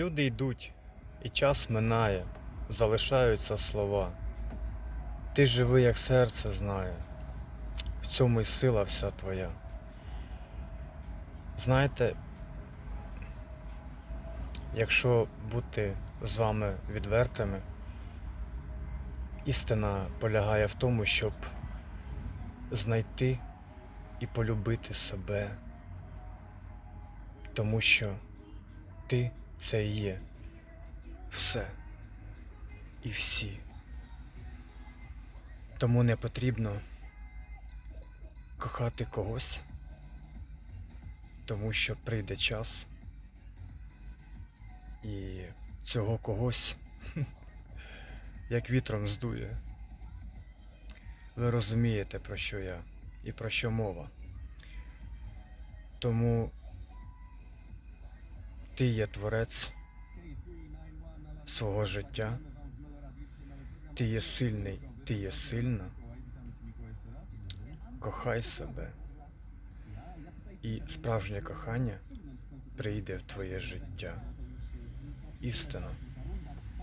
Люди йдуть, і час минає, залишаються слова. Ти живи, як серце знає, в цьому й сила вся твоя. Знаєте, якщо бути з вами відвертими, істина полягає в тому, щоб знайти і полюбити себе, тому що ти це і є все і всі. Тому не потрібно кохати когось, тому що прийде час і цього когось як вітром здує. Ви розумієте, про що я і про що мова. Тому ти є творець свого життя. Ти є сильний, ти є сильна. Кохай себе. І справжнє кохання прийде в твоє життя. Істина.